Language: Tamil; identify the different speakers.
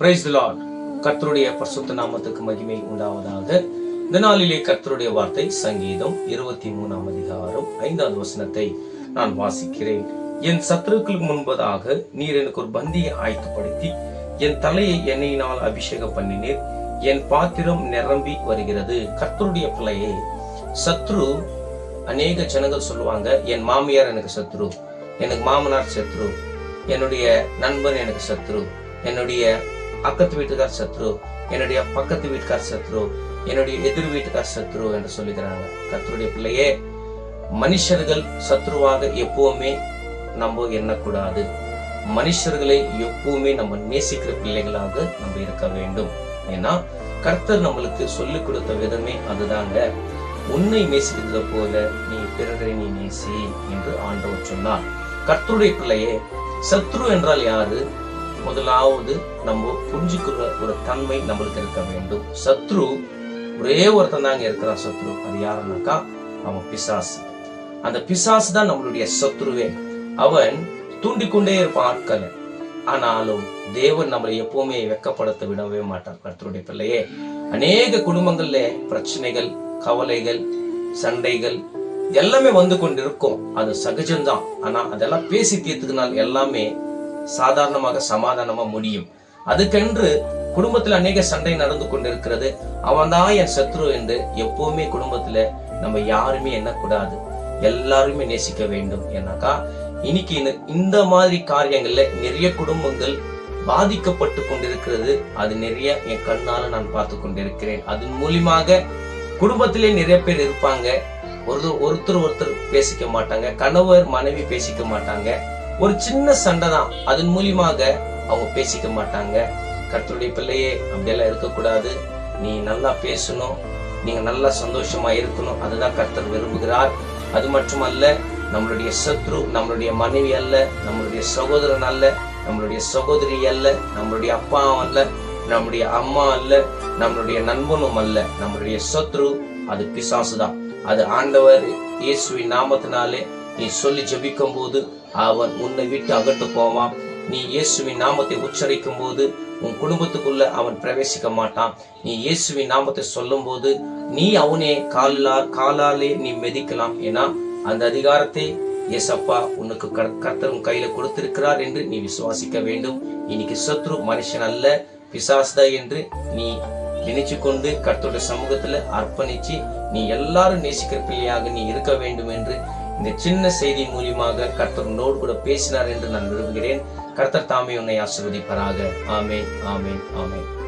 Speaker 1: பிரைஸ் லார்ட் கர்த்தருடைய பரிசுத்த நாமத்துக்கு மகிமை உண்டாவதாக. இந்த நாளிலே கர்த்தருடைய வார்த்தை சங்கீதம் இருபத்தி மூணாம் அதிகாரம் ஐந்தாவது வசனத்தை நான் வாசிக்கிறேன். என் சத்துருக்களுக்கு முன்பதாக நீர் எனக்கு ஒரு பந்தியை ஆயத்தப்படுத்தி என் தலையை எண்ணெயினால் அபிஷேகம் பண்ணினீர். என் பாத்திரம் நிரம்பி வருகிறது. கர்த்தருடைய பிள்ளையே சத்ரு அநேக ஜனங்கள் சொல்லுவாங்க என் மாமியார் எனக்கு சத்ரு எனக்கு மாமனார் சத்ரு என்னுடைய நண்பன் எனக்கு சத்ரு என்னுடைய அக்கத்து வீட்டுக்கார் சத்ரு என்னுடைய பக்கத்து வீட்டுக்கார் சத்ரு என்னுடைய எதிர் வீட்டுக்கார் சத்ரு என்று சொல்லிக்கிறாங்க கத்தருடைய பிள்ளையே மனுஷர்கள் சத்ருவாக எப்பவுமே நம்ம எண்ணக்கூடாது. மனுஷர்களை எப்பவுமே நம்ம நேசிக்கிற பிள்ளைகளாக நம்ம இருக்க வேண்டும். ஏன்னா கர்த்தர் நம்மளுக்கு சொல்லிக் கொடுத்த விதமே அதுதாங்க. உன்னை நேசிக்கிறது போல நீ பிறரை நீ நேசி என்று ஆண்டவர் சொன்னார். கர்த்தருடைய பிள்ளையே சத்ரு என்றால் யாரு? முதலாவது நம்ம புரிஞ்சுக்கிற ஒரு தன்மை நம்மளுக்கு இருக்க வேண்டும். சத்ரு ஒரே ஒருத்தன் தாங்க இருக்கிறான் சத்ரு. அது யாருன்னாக்கா அவன் பிசாசு. அந்த பிசாசு தான் நம்மளுடைய சத்ருவே. அவன் தூண்டிக்கொண்டே இருப்பான் ஆட்களை. ஆனாலும் தேவன் நம்மளை எப்பவுமே வெக்கப்படுத்த விடவே மாட்டார். கர்த்தருடைய பிள்ளையே அநேக குடும்பங்கள்ல பிரச்சனைகள் கவலைகள் சண்டைகள் எல்லாமே வந்து கொண்டிருக்கும். அது சகஜம்தான். ஆனா அதெல்லாம் பேசி தீர்த்துக்கினால் எல்லாமே சாதாரணமாக சமாதானமா முடியும். அதுக்கென்று குடும்பத்துல அநேக சண்டை நடந்து கொண்டிருக்கிறது. அவன் தான் என் சத்ரு என்று எப்பவுமே குடும்பத்துல நம்ம யாருமே எண்ணக்கூடாது. எல்லாருமே நேசிக்க வேண்டும் ஏன்னாக்கா இன்னைக்கு இந்த- இந்த மாதிரி காரியங்கள்ல நிறைய குடும்பங்கள் பாதிக்கப்பட்டு கொண்டிருக்கிறது. அது நிறைய என் கண்ணால நான் பார்த்து கொண்டிருக்கிறேன். அதன் மூலியமாக குடும்பத்திலே நிறைய பேர் இருப்பாங்க. ஒரு ஒருத்தர் ஒருத்தர் பேசிக்க மாட்டாங்க. கணவர் மனைவி பேசிக்க மாட்டாங்க. ஒரு சின்ன சண்டை தான். அதன் மூலியமாக அவங்க பேசிக்க மாட்டாங்க. கர்த்தருடைய பிள்ளையே அப்படியெல்லாம் இருக்கக்கூடாது. நீ நல்லா பேசணும். நீங்க நல்லா சந்தோஷமா இருக்கணும். அதுதான் கர்த்தர் விரும்புகிறார். அது மட்டுமல்ல நம்மளுடைய சத்ரு நம்மளுடைய மனைவி அல்ல நம்மளுடைய சகோதரன் அல்ல நம்மளுடைய சகோதரி அல்ல நம்மளுடைய அப்பா அல்ல நம்முடைய அம்மா அல்ல நம்மளுடைய நண்பனும் அல்ல நம்மளுடைய சத்ரு அது பிசாசு தான் அது ஆண்டவர் இயேசுவின் நாமத்தினாலே நீ சொல்லி ஜெபிக்கும் போது அவன் உன்னை விட்டு அகட்டு போவான். நீ இயேசுவின் நாமத்தை உச்சரிக்கும் போது உன் குடும்பத்துக்குள்ள அவன் பிரவேசிக்க மாட்டான். நீ இயேசுவின் நாமத்தை சொல்லும் போது நீ அவனே காலா காலாலே நீ மிதிக்கலாம். ஏன்னா அந்த அதிகாரத்தை ஏசப்பா உனக்கு கர்- கர்த்தர் உன் கையில கொடுத்திருக்கிறார் என்று நீ விசுவாசிக்க வேண்டும். இன்னைக்கு சத்ரு மனுஷன் அல்ல பிசாஸ்தா என்று நீ நினைச்சு கொண்டு கர்த்தருடைய சமூகத்துல அர்ப்பணிச்சு நீ எல்லாரும் நேசிக்கிற பிள்ளையாக நீ இருக்க வேண்டும் என்று இந்த சின்ன செய்தி மூலியமாக கர்த்தர் உன்னோடு கூட பேசினார் என்று நான் விரும்புகிறேன். கர்த்தர் தாமே உன்னை ஆசிர்வதிப்பராக. ஆமேன் ஆமேன் ஆமேன்.